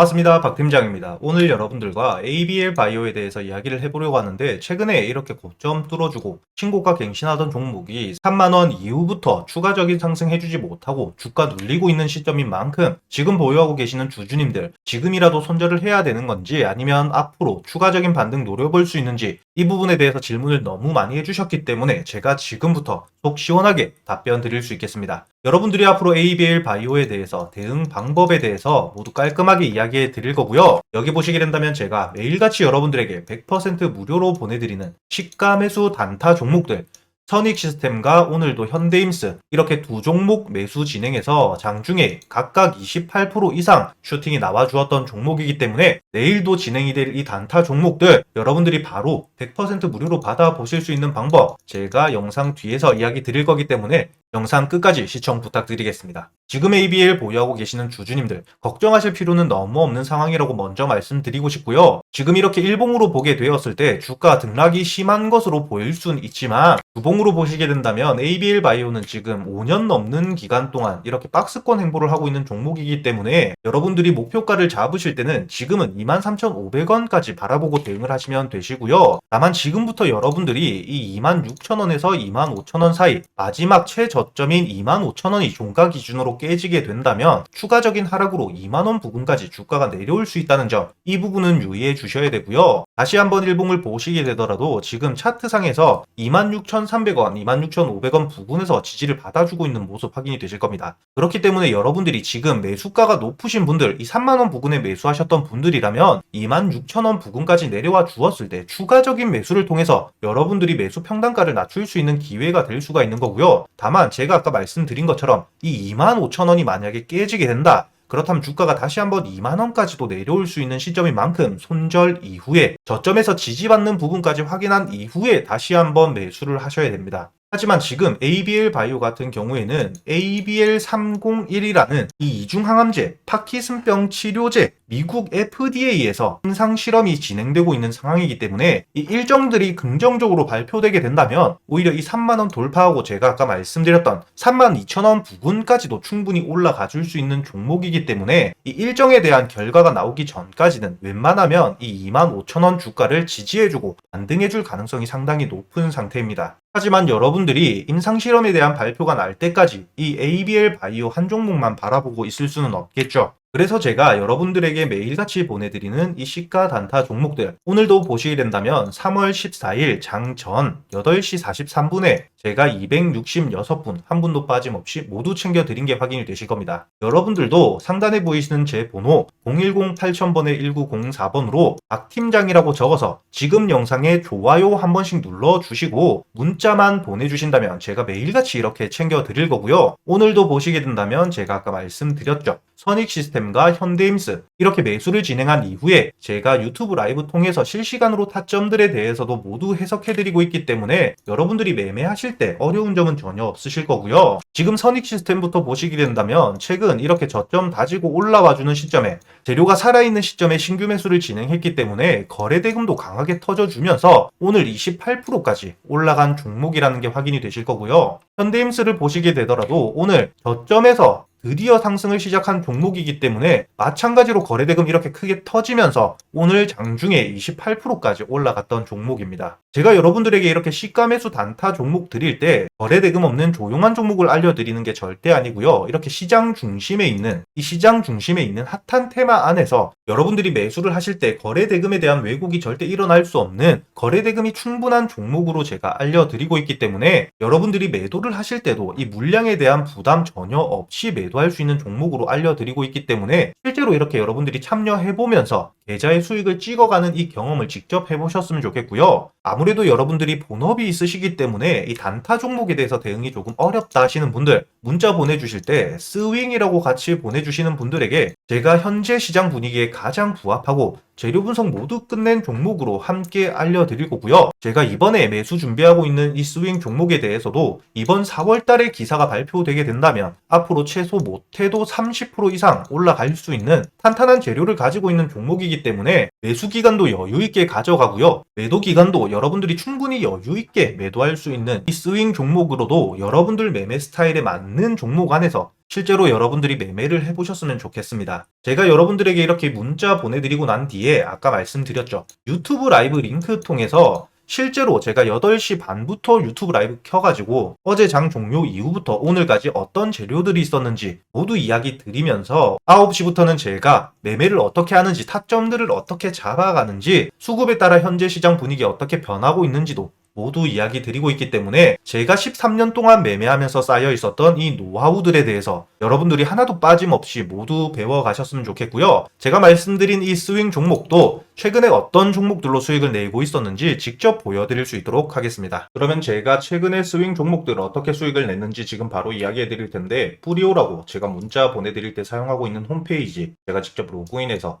반갑습니다. 박 팀장입니다. 오늘 여러분들과 ABL 바이오에 대해서 이야기를 해보려고 하는데 최근에 이렇게 고점 뚫어주고 신고가 갱신하던 종목이 3만원 이후부터 추가적인 상승해주지 못하고 주가 눌리고 있는 시점인 만큼 지금 보유하고 계시는 주주님들 지금이라도 손절을 해야 되는 건지 아니면 앞으로 추가적인 반등 노려볼 수 있는지 이 부분에 대해서 질문을 너무 많이 해주셨기 때문에 제가 지금부터 속 시원하게 답변 드릴 수 있겠습니다. 여러분들이 앞으로 ABL 바이오에 대해서 대응 방법에 대해서 모두 깔끔하게 이야기해 드릴 거고요. 여기 보시게 된다면 제가 매일같이 여러분들에게 100% 무료로 보내드리는 시가 매수 단타 종목들 선익 시스템과 오늘도 현대임스 이렇게 두 종목 매수 진행해서 장중에 각각 28% 이상 슈팅이 나와 주었던 종목이기 때문에 내일도 진행이 될 이 단타 종목들 여러분들이 바로 100% 무료로 받아 보실 수 있는 방법 제가 영상 뒤에서 이야기 드릴 거기 때문에 영상 끝까지 시청 부탁드리겠습니다. 지금 ABL 보유하고 계시는 주주님들 걱정하실 필요는 너무 없는 상황이라고 먼저 말씀드리고 싶고요. 지금 이렇게 일봉으로 보게 되었을 때 주가 등락이 심한 것으로 보일 수는 있지만 주봉으로 보시게 된다면 ABL 바이오는 지금 5년 넘는 기간 동안 이렇게 박스권 행보를 하고 있는 종목이기 때문에 여러분들이 목표가를 잡으실 때는 지금은 23,500원까지 바라보고 대응을 하시면 되시고요. 다만 지금부터 여러분들이 이 26,000원에서 25,000원 사이 마지막 최저 점인 25,000원이 종가 기준으로 깨지게 된다면 추가적인 하락으로 2만원 부근까지 주가가 내려올 수 있다는 점 이 부분은 유의해 주셔야 되고요. 다시 한번 일봉을 보시게 되더라도 지금 차트상에서 26,300원, 26,500원 부근에서 지지를 받아주고 있는 모습 확인이 되실 겁니다. 그렇기 때문에 여러분들이 지금 매수가가 높으신 분들, 이 3만원 부근에 매수하셨던 분들이라면 26,000원 부근까지 내려와 주었을 때 추가적인 매수를 통해서 여러분들이 매수 평단가를 낮출 수 있는 기회가 될 수가 있는 거고요. 다만 제가 아까 말씀드린 것처럼 이 25,000원이 만약에 깨지게 된다. 그렇다면 주가가 다시 한번 2만원까지도 내려올 수 있는 시점인 만큼 손절 이후에 저점에서 지지받는 부분까지 확인한 이후에 다시 한번 매수를 하셔야 됩니다. 하지만 지금 ABL 바이오 같은 경우에는 ABL301이라는 이 이중항암제, 파키슨병 치료제, 미국 FDA에서 임상 실험이 진행되고 있는 상황이기 때문에 이 일정들이 긍정적으로 발표되게 된다면 오히려 이 3만원 돌파하고 제가 아까 말씀드렸던 3만 2천원 부근까지도 충분히 올라가 줄 수 있는 종목이기 때문에 이 일정에 대한 결과가 나오기 전까지는 웬만하면 이 2만 5천원 주가를 지지해주고 반등해줄 가능성이 상당히 높은 상태입니다. 하지만 여러분들이 임상실험에 대한 발표가 날 때까지 이 ABL 바이오 한 종목만 바라보고 있을 수는 없겠죠. 그래서 제가 여러분들에게 매일같이 보내드리는 이 시가 단타 종목들 오늘도 보시게 된다면 3월 14일 장전 8시 43분에 제가 266분 한 분도 빠짐없이 모두 챙겨드린 게 확인이 되실 겁니다. 여러분들도 상단에 보이시는 제 번호 010-8000번에 1904번으로 박 팀장이라고 적어서 지금 영상에 좋아요 한 번씩 눌러주시고 문자만 보내주신다면 제가 매일같이 이렇게 챙겨드릴 거고요. 오늘도 보시게 된다면 제가 아까 말씀드렸죠. 선익 시스템과 현대임스 이렇게 매수를 진행한 이후에 제가 유튜브 라이브 통해서 실시간으로 타점들에 대해서도 모두 해석해드리고 있기 때문에 여러분들이 매매 하실 때 어려운 점은 전혀 없으실 거고요. 지금 선익 시스템부터 보시게 된다면 최근 이렇게 저점 다지고 올라와주는 시점에 재료가 살아있는 시점에 신규 매수를 진행했기 때문에 거래 대금도 강하게 터져주면서 오늘 28%까지 올라간 종목이라는 게 확인이 되실 거고요. 현대임스를 보시게 되더라도 오늘 저점에서 드디어 상승을 시작한 종목이기 때문에 마찬가지로 거래대금 이렇게 크게 터지면서 오늘 장중에 28%까지 올라갔던 종목입니다. 제가 여러분들에게 이렇게 시가 매수 단타 종목 드릴 때 거래대금 없는 조용한 종목을 알려드리는 게 절대 아니고요. 이렇게 시장 중심에 있는 이 시장 중심에 있는 핫한 테마 안에서 여러분들이 매수를 하실 때 거래대금에 대한 왜곡이 절대 일어날 수 없는 거래대금이 충분한 종목으로 제가 알려드리고 있기 때문에 여러분들이 매도를 하실 때도 이 물량에 대한 부담 전혀 없이 매도할 수 있는 종목으로 알려드리고 있기 때문에 실제로 이렇게 여러분들이 참여해보면서 계좌의 수익을 찍어가는 이 경험을 직접 해보셨으면 좋겠고요. 아무래도 여러분들이 본업이 있으시기 때문에 이 단타 종목에 대해서 대응이 조금 어렵다 하시는 분들 문자 보내주실 때 스윙이라고 같이 보내주시는 분들에게 제가 현재 시장 분위기에 가장 부합하고 재료 분석 모두 끝낸 종목으로 함께 알려드릴 거고요. 제가 이번에 매수 준비하고 있는 이 스윙 종목에 대해서도 이번 4월 달에 기사가 발표되게 된다면 앞으로 최소 못해도 30% 이상 올라갈 수 있는 탄탄한 재료를 가지고 있는 종목이기 때문에 매수 기간도 여유 있게 가져가고요. 매도 기간도 여러분들이 충분히 여유 있게 매도할 수 있는 이 스윙 종목으로도 여러분들 매매 스타일에 맞는 종목 안에서 실제로 여러분들이 매매를 해보셨으면 좋겠습니다. 제가 여러분들에게 이렇게 문자 보내드리고 난 뒤에 아까 말씀드렸죠. 유튜브 라이브 링크 통해서 실제로 제가 8시 반부터 유튜브 라이브 켜가지고 어제 장 종료 이후부터 오늘까지 어떤 재료들이 있었는지 모두 이야기 드리면서 9시부터는 제가 매매를 어떻게 하는지 타점들을 어떻게 잡아가는지 수급에 따라 현재 시장 분위기 어떻게 변하고 있는지도 모두 이야기 드리고 있기 때문에 제가 13년 동안 매매하면서 쌓여 있었던 이 노하우들에 대해서 여러분들이 하나도 빠짐없이 모두 배워 가셨으면 좋겠고요. 제가 말씀드린 이 스윙 종목도 최근에 어떤 종목들로 수익을 내고 있었는지 직접 보여드릴 수 있도록 하겠습니다. 그러면 제가 최근에 스윙 종목들을 어떻게 수익을 냈는지 지금 바로 이야기해 드릴 텐데 뿌리오라고 제가 문자 보내드릴 때 사용하고 있는 홈페이지 제가 직접 로그인해서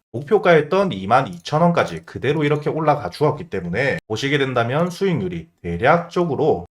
목표가였던 22,000원까지 그대로 이렇게 올라가 주었기 때문에 보시게 된다면 수익률이 대략적으로